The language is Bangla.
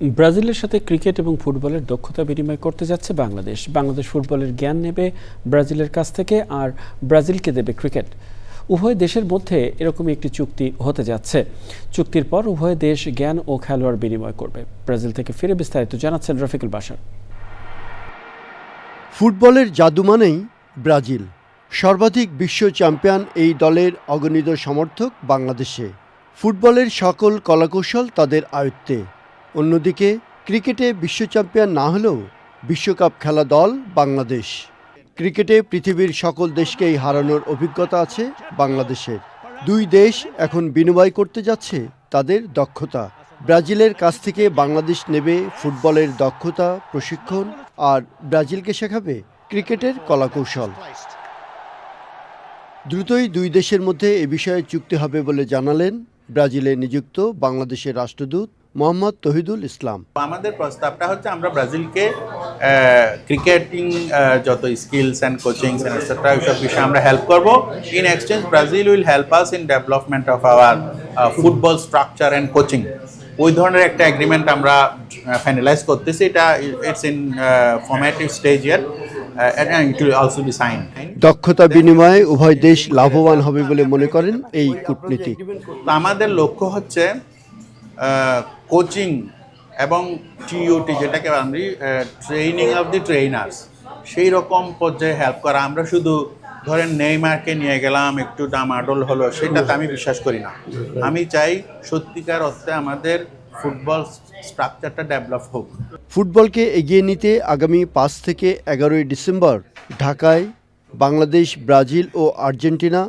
ব্রাজিলের সাথে ক্রিকেট এবং ফুটবলের দক্ষতা বিনিময় করতে যাচ্ছে বাংলাদেশ। বাংলাদেশ ফুটবলের জ্ঞান নেবে ব্রাজিলের কাছ থেকে আর ব্রাজিলকে দেবে ক্রিকেট। উভয় দেশের মধ্যে এরকমই একটি চুক্তি হতে যাচ্ছে। চুক্তির পর উভয় দেশ জ্ঞান ও খেলোয়াড় বিনিময় করবে। ব্রাজিল থেকে ফিরে বিস্তারিত জানাচ্ছেন রফিকুল বাসার ফুটবলের জাদু মানেই ব্রাজিল। সর্বাধিক বিশ্ব চ্যাম্পিয়ন এই দলের অগণিত সমর্থক বাংলাদেশে। ফুটবলের সকল কলাকৌশল তাদের আয়ত্তে। অন্যদিকে ক্রিকেটে বিশ্ব চ্যাম্পিয়ন না হলেও বিশ্বকাপ খেলা দল বাংলাদেশ। ক্রিকেটে পৃথিবীর সকল দেশকেই হারানোর অভিজ্ঞতা আছে বাংলাদেশের। দুই দেশ এখন বিনিময় করতে যাচ্ছে তাদের দক্ষতা। ব্রাজিলের কাছ থেকে বাংলাদেশ নেবে ফুটবলের দক্ষতা, প্রশিক্ষণ আর ব্রাজিলকে শেখাবে ক্রিকেটের কলাকৌশল। দ্রুতই দুই দেশের মধ্যে এ বিষয়ে চুক্তি হবে বলে জানালেন ব্রাজিলে নিযুক্ত বাংলাদেশের রাষ্ট্রদূত মোহাম্মদ তহিদুল ইসলাম। আমাদের প্রস্তাবটা হচ্ছে আমরা ব্রাজিলকে ক্রিকেটিং যত স্কিলস অ্যান্ড কোচিং এটসেট্রা এইসব বিষয়ে আমরা হেল্প করব। In exchange Brazil will help us in development of our football structure and coaching ওই ধরনের একটা এগ্রিমেন্ট আমরা ফাইনালাইজ করতেছি। এটা it's in formative stage year দক্ষতা বিনিময়ে উভয় দেশ লাভবান হবে বলে মনে করেন এই কূটনীতি। তো আমাদের লক্ষ্য হচ্ছে কোচিং এবং টিইউটি যেটাকে আমরা ট্রেনিং অফ দি ট্রেনার্স সেই রকম পর্যায়ে হেল্প করা। আমরা শুধু ধরেন নেইমারকে নিয়ে গেলাম, একটু ডামাডোল হলো, সেটাতে আমি বিশ্বাস করি না। আমি চাই সত্যিকার অর্থে আমাদের ফুটবল স্ট্রাকচারটা ডেভেলপ হোক। ফুটবলকে এগিয়ে নিতে আগামী পাঁচ থেকে এগারোই ডিসেম্বর ঢাকায় বাংলাদেশ, ব্রাজিল ও আর্জেন্টিনা